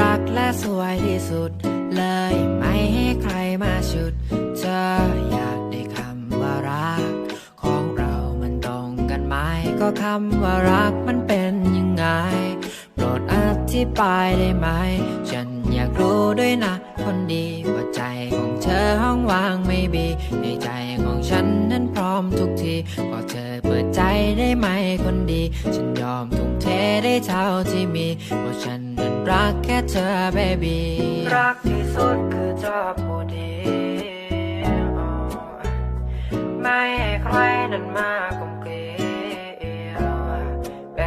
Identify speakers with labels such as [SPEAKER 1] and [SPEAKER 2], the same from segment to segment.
[SPEAKER 1] รักและสวยที่สุด เลยไม่ให้ใครมาชุดเธออยากได้คำว่ารัก ของเรามันตรงกันไหมก็คำว่ารักมันเป็นยังไง โปรดอธิบายได้ไหม ฉันอยากรู้ด้วยนะ คนดีว่าใจของเธอห้องว่างไม่บีในใจของฉันนั้นพร้อมทุกที ได้ไหมคนดี ฉันยอมทุ่มเทได้เท่าที่มี เพราะฉันนั้นรักแค่เธอ baby รักที่สุดคือเธอผู้ดีไม่ให้ใครนั้นมากลมเกลียวเบ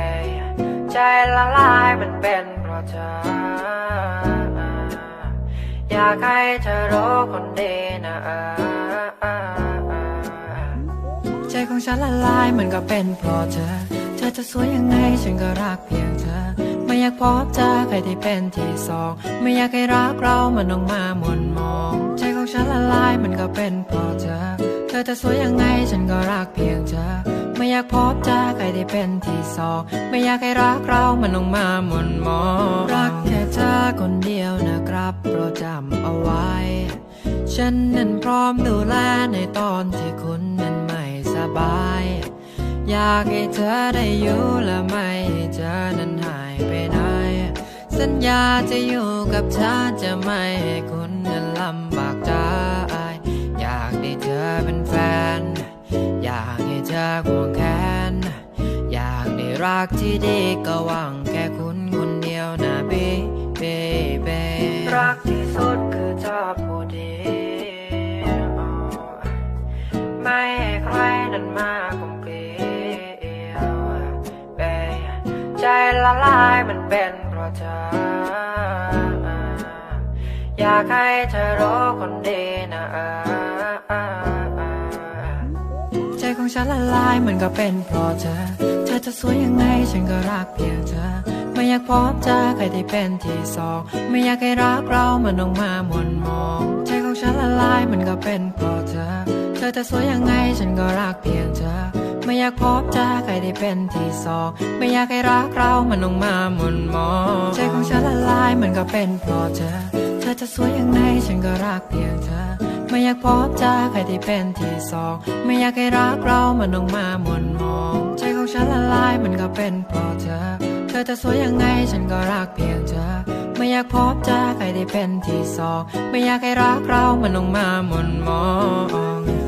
[SPEAKER 1] ใจละลายมันเป็นเพราะเธอ อยากให้เธอรู้คนดีนะ ใจของฉันละลายมันก็เป็นเพราะเธอ เธอจะสวยยังไงฉันก็รักเพียงเธอ ไม่อยากพบเจอใครที่เป็นที่สอง ไม่อยากให้รักเรามันต้องมาหม่นมอง ใจของฉันละลายมันก็เป็นเพราะเธอ เธอจะสวยยังไงฉันก็รักเพียงเธอ ไม่อยากพบเจอใครที่เป็นที่สอง ไม่อยากให้รักเรามันต้องมาหม่นมอง รักแค่เธอคนเดียวนะครับโปรดจำเอาไว้ ฉันนั้นพร้อมดูแลในตอนที่คุณนั้นไม่ บาย อยากให้เธอได้อยู่และไม่ให้เธอนั้นหายไปไหน สัญญาจะอยู่กับเธอจะไม่ให้คุณนั้นลำบากใจ อยากได้เธอเป็นแฟน อยากให้เธอควงแขนอยากได้รักที่ดีก็หวังแค่คุณคนเดียวนะเบเบเบรักที่ นั้นมากลมเกลียวเบใจละลายมันเป็นเพราะเธอ อยากให้เธอรู้คนดีนะเออใจของฉันละลายมันก็เป็นเพราะเธอ เธอจะสวยยังไงฉันก็รักเพียงเธอไม่อยากพบเจอใครที่เป็นที่สอง ไม่อยากให้รักเรามันต้องมาหม่นมอง ใจของฉันละลายมันก็เป็นเพราะ ธอเธอจะสวยยังไงฉันก็รักเพียงเธอ ไม่อยากพบเจอใครที่เป็นที่สอง ไม่อยากให้รักเรามันต้องมาหม่นมองใจของฉันละลายมันก็เป็นเพราะเธอ เธอจะสวยยังไงฉันก็รักเพียงเธอ ไม่อยากพบเจอใครที่เป็นที่สอง ไม่อยากให้รักเรามันต้องมาหม่นมองใจของฉันละลายมันก็เป็นเพราะเธอ เธอจะสวยยังไงฉันก็รักเพียงเธอไม่อยากพบเจอใครที่เป็นที่สอง ไม่อยากให้รักเรามันต้องมาหม่นมอง